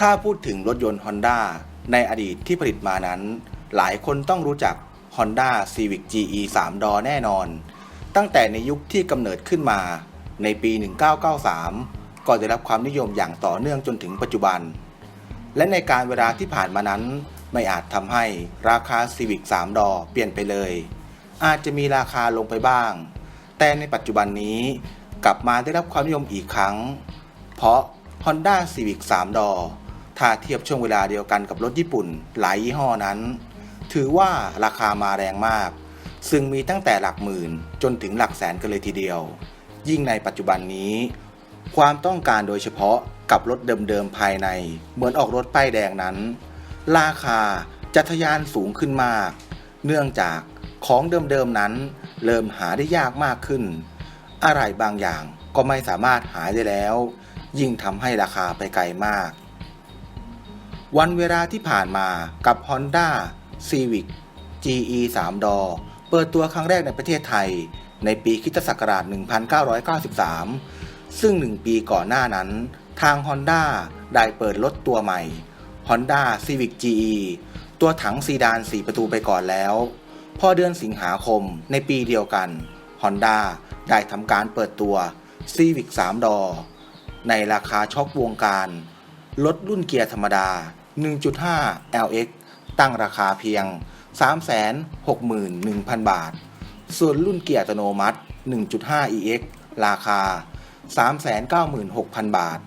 ถ้าพูดถึงรถยนต์ Honda ในอดีตที่ผลิตมานั้น หลายคนต้องรู้จัก Honda Civic GE 3 ดอแน่นอน ตั้งแต่ในยุคที่กำเนิดขึ้นมาในปี 1993 ก็ได้รับความนิยมอย่างต่อเนื่องจนถึงปัจจุบัน และในการเวลาที่ผ่านมานั้น ไม่อาจทำให้ราคา Civic 3 ดอเปลี่ยนไปเลย อาจจะมีราคาลงไปบ้าง แต่ในปัจจุบันนี้กลับมาได้รับความนิยมอีกครั้ง เพราะ Honda Civic 3 ดอ ถ้าเทียบช่วงเวลาเดียวกันกับรถญี่ปุ่นหลายยี่ห้อนั้น ถือว่าราคามาแรงมาก ซึ่งมีตั้งแต่หลักหมื่นจนถึงหลักแสนกันเลยทีเดียว ยิ่งในปัจจุบันนี้ ความต้องการโดยเฉพาะกับรถเดิมๆภายใน เหมือนออกรถป้ายแดงนั้น ราคาจะทะยานสูงขึ้นมาก เนื่องจากของเดิมๆนั้น เริ่มหาได้ยากมากขึ้น อะไรบางอย่างก็ไม่สามารถหาได้แล้ว ยิ่งทำให้ราคาไปไกลมาก วันเวลาที่ผ่านมากับ Honda Civic GE 3 ดอ เปิดตัวครั้งแรกในประเทศไทย ในปีคริสตศักราช 1993 ซึ่ง1ปีก่อนหน้านั้น ทาง Honda ได้เปิดรถตัวใหม่ Honda Civic GE ตัวถังซีดาน 4 ประตูไปก่อนแล้ว พอเดือนสิงหาคมในปีเดียวกัน Honda ได้ทำการเปิดตัว Civic 3 ดอ ในราคาช็อกวงการ รถรุ่นเกียร์ธรรมดา 1.5 LX ตั้งราคาเพียง 361,000 บาท ส่วนรุ่นเกียร์อัตโนมัติ 1.5 EX ราคา 396,000 บาท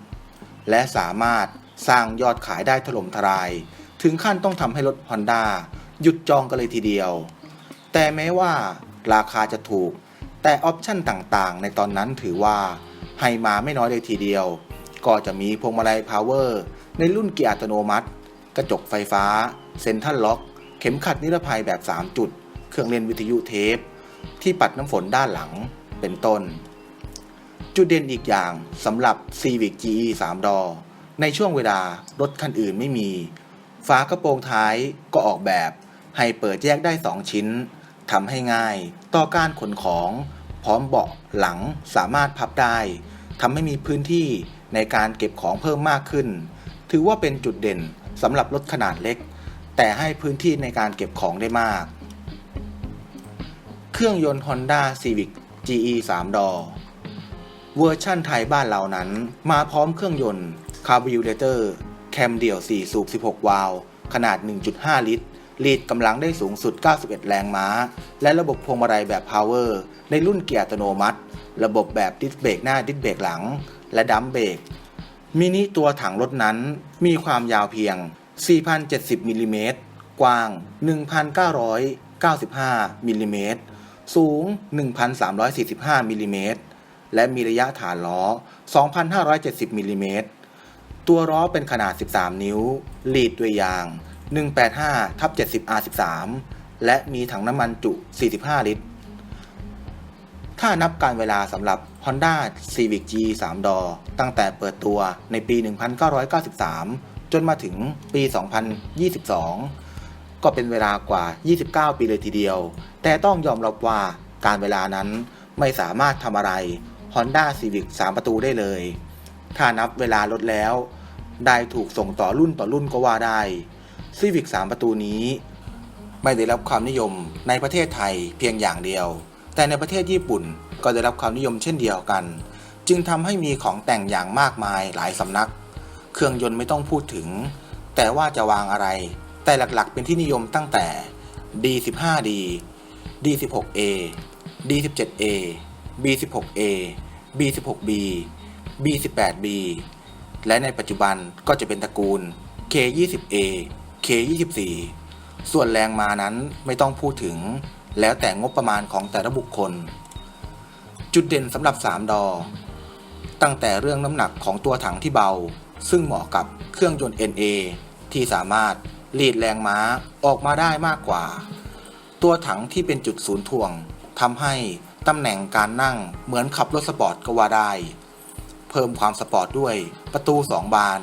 และสามารถสร้างยอดขายได้ถล่มทลาย ถึงขั้นต้องทำให้รถ Honda หยุดจองกันเลยทีเดียว แต่แม้ว่าราคาจะถูก แต่ออปชั่นต่างๆ ในตอนนั้นถือว่าให้มาไม่น้อยเลยทีเดียว ก็จะมีพวงมาลัยพาวเวอร์ในรุ่นเกียร์อัตโนมัติ กระจกไฟฟ้า เซ็นทัลล็อก เข็มขัดนิรภัยแบบ 3 จุด เครื่องเล่นวิทยุเทป ที่ปัดน้ำฝนด้านหลัง เป็นต้น จุดเด่นอีกอย่างสำหรับ Civic GE 3 ดอ ในช่วงเวลารถคันอื่นไม่มี ฝากระโปรงท้ายก็ออกแบบให้เปิดแยกได้ 2 ชิ้นทำให้ง่ายต่อการขนของ พร้อมเบาะหลังสามารถพับได้ทำให้มีพื้นที่ในการเก็บของเพิ่มมากขึ้น ถือว่าเป็นจุดเด่น สำหรับรถขนาดเล็ก แต่ให้พื้นที่ในการเก็บของได้มาก เครื่องยนต์ Honda Civic GE 3 ดอ เวอร์ชั่นไทยบ้านเรานั้น มาพร้อมเครื่องยนต์คาร์บูเรเตอร์แคมเดี่ยว 4 สูบ 16 วาล์วขนาด 1.5 ลิตรลีดกำลังได้สูงสุด 91 แรงม้า และระบบพวงมาลัยแบบพาวเวอร์ในรุ่นเกียร์อัตโนมัติ ระบบแบบดิสเบรกหน้าดิสเบรกหลัง และดัมเบรก มินิตัวถังรถนั้นมีความยาวเพียง 4,070มิลลิเมตรกว้าง 1,995มิลลิเมตรสูง 1,345มิลลิเมตรและมีระยะฐานล้อ 2,570มิลลิเมตรตัวล้อเป็นขนาด 13 นิ้ว ลีดด้วยยาง 185ทับ70 R13 และมีถังน้ำมันจุ 45 ลิตร ถ้านับการเวลาสำหรับ Honda Civic G 3 ดอ ตั้งแต่เปิดตัวในปี 1993 จนมาถึงปี 2022 ก็เป็นเวลากว่า 29 ปีเลยทีเดียว แต่ต้องยอมรับว่าการเวลานั้นไม่สามารถทำอะไร Honda Civic 3 ประตูได้เลย ถ้านับเวลารถแล้ว ได้ถูกส่งต่อรุ่นต่อรุ่นก็ว่าได้ Civic 3 ประตูนี้ ไม่ได้รับความนิยมในประเทศไทยเพียงอย่างเดียว แต่ในประเทศญี่ปุ่นก็ได้รับความนิยมเช่นเดียวกัน จึงทำให้มีของแต่งอย่างมากมายหลายสำนัก เครื่องยนต์ไม่ต้องพูดถึง แต่ว่าจะวางอะไร แต่หลักๆ เป็นที่นิยมตั้งแต่ D15D D16A D17A B16A B16B B18B และในปัจจุบันก็จะเป็นตระกูล K20A K24 ส่วนแรงมานั้นไม่ต้องพูดถึง แล้วแต่งบประมาณของแต่ละบุคคล จุดเด่นสำหรับ 3 ดอ ตั้งแต่เรื่องน้ำหนักของตัวถังที่เบา ซึ่งเหมาะกับเครื่องยนต์ NA ที่สามารถรีดแรงม้าออกมาได้มากกว่า ตัวถังที่เป็นจุดศูนย์ถ่วงทำให้ตำแหน่งการนั่งเหมือนขับรถสปอร์ตก็ว่าได้ เพิ่มความสปอร์ตด้วยประตู 2 บาน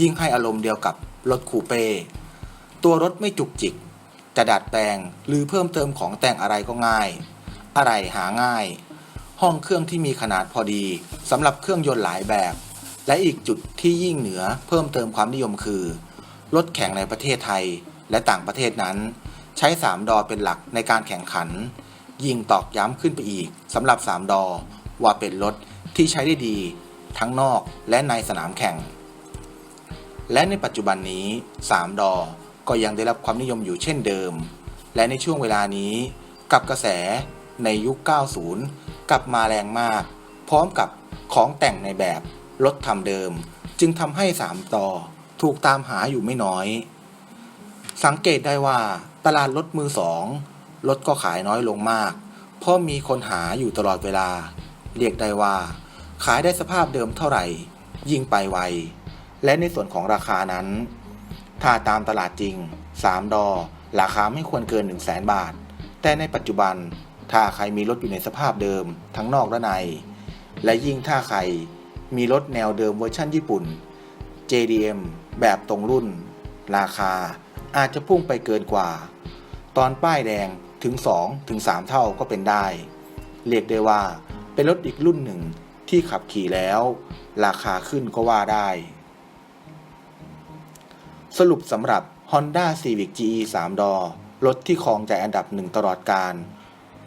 ยิ่งให้อารมณ์เดียวกับรถคูเป้ ตัวรถไม่จุกจิก จะดัดแปลงหรือเพิ่มเติมของแต่งอะไรก็ง่าย อะไรหาง่าย ห้องเครื่องที่มีขนาดพอดีสำหรับเครื่องยนต์หลายแบบ และอีกจุดที่ยิ่งเหนือเพิ่มเติมความนิยมคือ รถแข่งในประเทศไทยและต่างประเทศนั้น ใช้ 3 ดอเป็นหลักในการแข่งขัน ยิ่งตอกย้ำขึ้นไปอีกสำหรับ 3 ดอ ว่าเป็นรถที่ใช้ได้ดี ทั้งนอกและในสนามแข่ง และในปัจจุบันนี้ 3 ดอ ก็ยังได้รับความนิยมอยู่เช่นเดิม และในช่วงเวลานี้กับกระแสในยุค 90 กลับมาแรงมาก พร้อมกับของแต่งในแบบรถทำเดิม จึงทำให้ 3 ต่อถูกตามหาอยู่ไม่น้อย สังเกตได้ว่าตลาดรถมือสองรถก็ขายน้อยลงมาก เพราะมีคนหาอยู่ตลอดเวลา เรียกได้ว่า ขายได้สภาพเดิมเท่าไหร่ ยิ่งไปไว และในส่วนของราคานั้น ถ้าตามตลาดจริง 3 ดอ ราคาไม่ควรเกิน 1 0 0 0 0แบาท แต่ในปัจจุบัน ถ้าใครมีรถอยู่ในสภาพเดิม ทั้งนอกและใน และยิ่งถ้าใครมีรถแนวเดิมเวอร์ชันญี่ปุ่น JDM แบบตรงรุ่น ราคาอาจจะพุ่งไปเกินกว่า ตอนป้ายแดงถึง 2 ถึง 3 เท่าก็เป็นได้ เรียกได้ว่าเป็นรถอีกรุ่นหนึ่งที่ขับขี่แล้ว ราคาขึ้นก็ว่าได้ สรุปสำหรับ Honda Civic GE 3 ดอรถที่ครองใจอันดับหนึ่งตลอดการ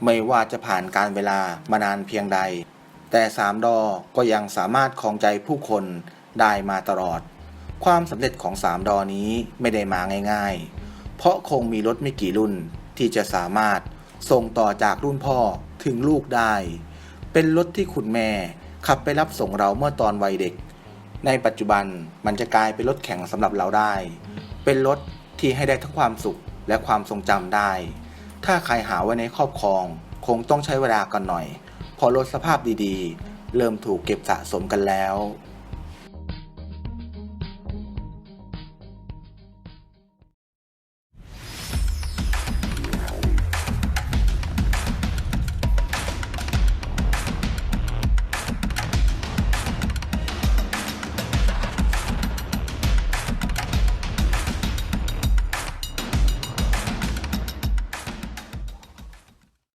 ไม่ว่าจะผ่านการเวลามานานเพียงใด แต่ 3 ดอก็ยังสามารถครองใจผู้คนได้มาตลอด ความสำเร็จของ 3 ดอนี้ไม่ได้มาง่าย ๆ เพราะคงมีรถไม่กี่รุ่นที่จะสามารถส่งต่อจากรุ่นพ่อถึงลูกได้ เป็นรถที่คุณแม่ขับไปรับส่งเราเมื่อตอนวัยเด็ก ในปัจจุบันมันจะกลายเป็นรถแข่งสำหรับเราได้ เป็นรถที่ให้ได้ทั้งความสุขและความทรงจำได้ ถ้าใครหาไว้ในครอบครอง คงต้องใช้เวลากันหน่อย พอรถสภาพดีๆ เริ่มถูกเก็บสะสมกันแล้ว